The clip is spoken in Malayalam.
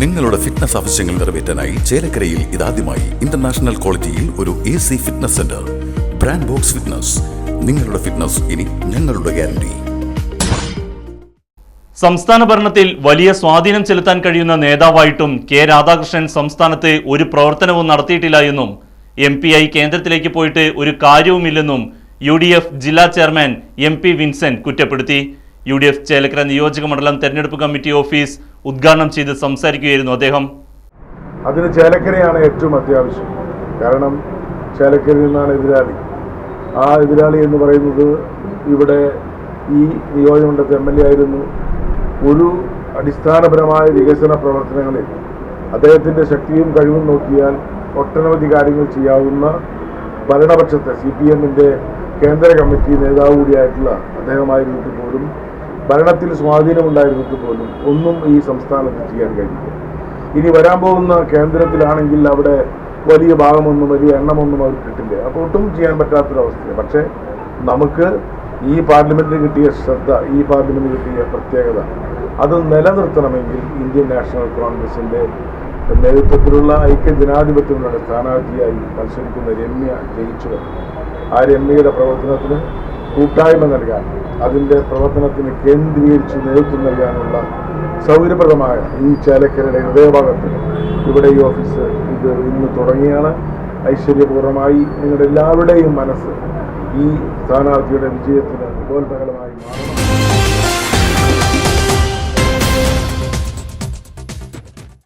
നിങ്ങളുടെ ഫിറ്റ്നസ് ആവശ്യങ്ങൾ നിറവേറ്റാനായി ചേലക്കരയിൽ ഇതാദ്യമായി ഇന്റർനാഷണൽ ക്വാളിറ്റിയിൽ ഒരു A C fitness centre brand box fitness നിങ്ങളുടെ ഫിറ്റ്നസ് ഇനി ഞങ്ങളുടെ ഗ്യാരണ്ടി സംസ്ഥാന ഭരണത്തിൽ വലിയ സ്വാധീനം ചെലുത്താൻ കഴിയുന്ന നേതാവായിട്ടും കെ രാധാകൃഷ്ണൻ സംസ്ഥാനത്ത് ഒരു പ്രവർത്തനവും നടത്തിയിട്ടില്ല എന്നും എം പി ഐ കേന്ദ്രത്തിലേക്ക് പോയിട്ട് ഒരു കാര്യവുമില്ലെന്നും യു ഡി എഫ് ജില്ലാ ചെയർമാൻ എം പി വിൻസെന്റ് കുറ്റപ്പെടുത്തി. യു ഡി എഫ് ചേലക്കര നിയോജക മണ്ഡലം തെരഞ്ഞെടുപ്പ് കമ്മിറ്റി ഓഫീസ് ഉദ്ഘാടനം ചെയ്ത് സംസാരിക്കുകയായിരുന്നു അദ്ദേഹം. അതിന് ചേലക്കരയാണ് ഏറ്റവും അത്യാവശ്യം. കാരണം ചേലക്കരയിൽ നിന്നാണ് എതിരാളി. ആ എതിരാളി എന്ന് പറയുന്നത് ഇവിടെ ഈ നിയോജകമണ്ഡലത്തെ എം എൽ എ ആയിരുന്നു. ഒരു അടിസ്ഥാനപരമായ വികസന പ്രവർത്തനങ്ങളിൽ അദ്ദേഹത്തിന്റെ ശക്തിയും കഴിവും നോക്കിയാൽ ഒട്ടനവധി കാര്യങ്ങൾ ചെയ്യാവുന്ന ഭരണപക്ഷത്തെ സി പി എമ്മിന്റെ കേന്ദ്ര കമ്മിറ്റി നേതാവ് കൂടിയായിട്ടുള്ള അദ്ദേഹമായിരുന്നിട്ട് പോലും ഭരണത്തിൽ സ്വാധീനമുണ്ടായിരുന്നിട്ട് പോലും ഒന്നും ഈ സംസ്ഥാനത്ത് ചെയ്യാൻ കഴിയില്ല. ഇനി വരാൻ പോകുന്ന കേന്ദ്രത്തിലാണെങ്കിൽ അവിടെ വലിയ ഭാഗമൊന്നും വലിയ എണ്ണമൊന്നും അവർക്ക് കിട്ടില്ല. അപ്പോൾ ഒട്ടും ചെയ്യാൻ പറ്റാത്തൊരവസ്ഥയാണ് പക്ഷേ നമുക്ക് ഈ പാർലമെന്റിന് കിട്ടിയ ശ്രദ്ധ ഈ പാർലമെന്റിന് കിട്ടിയ പ്രത്യേകത അത് നിലനിർത്തണമെങ്കിൽ ഇന്ത്യൻ നാഷണൽ കോൺഗ്രസിന്റെ നേതൃത്വത്തിലുള്ള ഐക്യ ജനാധിപത്യങ്ങളുടെ സ്ഥാനാർത്ഥിയായി മത്സരിക്കുന്ന രമ്യ ജയിച്ചു ആ രമ്യയുടെ പ്രവർത്തനത്തിന് കൂട്ടായ്മ നൽകാൻ അതിന്റെ പ്രവർത്തനത്തിന് കേന്ദ്രീകരിച്ച് നേതൃത്വം നൽകാനുള്ള സൗകര്യപ്രദമായ ഈ ചേലക്കരയുടെ ഹൃദയഭാഗത്ത് ഇവിടെ ഈ ഓഫീസ് ഇത് ഇന്ന് തുടങ്ങിയാണ്. ഐശ്വര്യപൂർവമായി നിങ്ങളുടെ എല്ലാവരുടെയും മനസ്സ് ഈ സ്ഥാനാർത്ഥിയുടെ വിജയത്തിന് ഉപോത്ബലമായി മാറണം